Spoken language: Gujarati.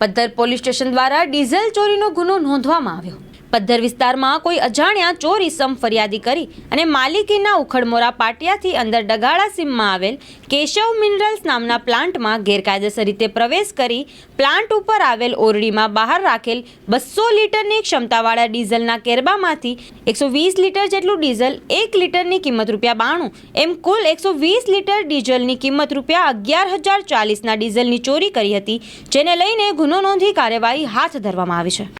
પદ્ધર પોલીસ સ્ટેશન દ્વારા ડીઝલ ચોરીનો ગુનો નોંધવામાં આવ્યો. પદ્ધર વિસ્તારમાં કોઈ અજાણ્યા ચોર ઇસમ ફરિયાદી કરી અને માલિકીના ઉખડમોરા પાટિયાથી અંદર ડગાળા સીમમાં આવેલ કેશવ મિનરલ્સ નામના પ્લાન્ટમાં ગેરકાયદેસર રીતે પ્રવેશ કરી પ્લાન્ટ ઉપર આવેલ ઓરડીમાં બહાર રાખેલ બસો લીટરની ક્ષમતાવાળા ડીઝલના કેરબામાંથી એકસો વીસ લીટર જેટલું ડીઝલ એક લીટરની કિંમત રૂપિયા બાણું એમ કુલ એકસો વીસ લીટર ડીઝલની કિંમત રૂપિયા અગિયાર હજાર ચાલીસના ડીઝલની ચોરી કરી હતી, જેને લઈને ગુનો નોંધી કાર્યવાહી હાથ ધરવામાં આવી છે.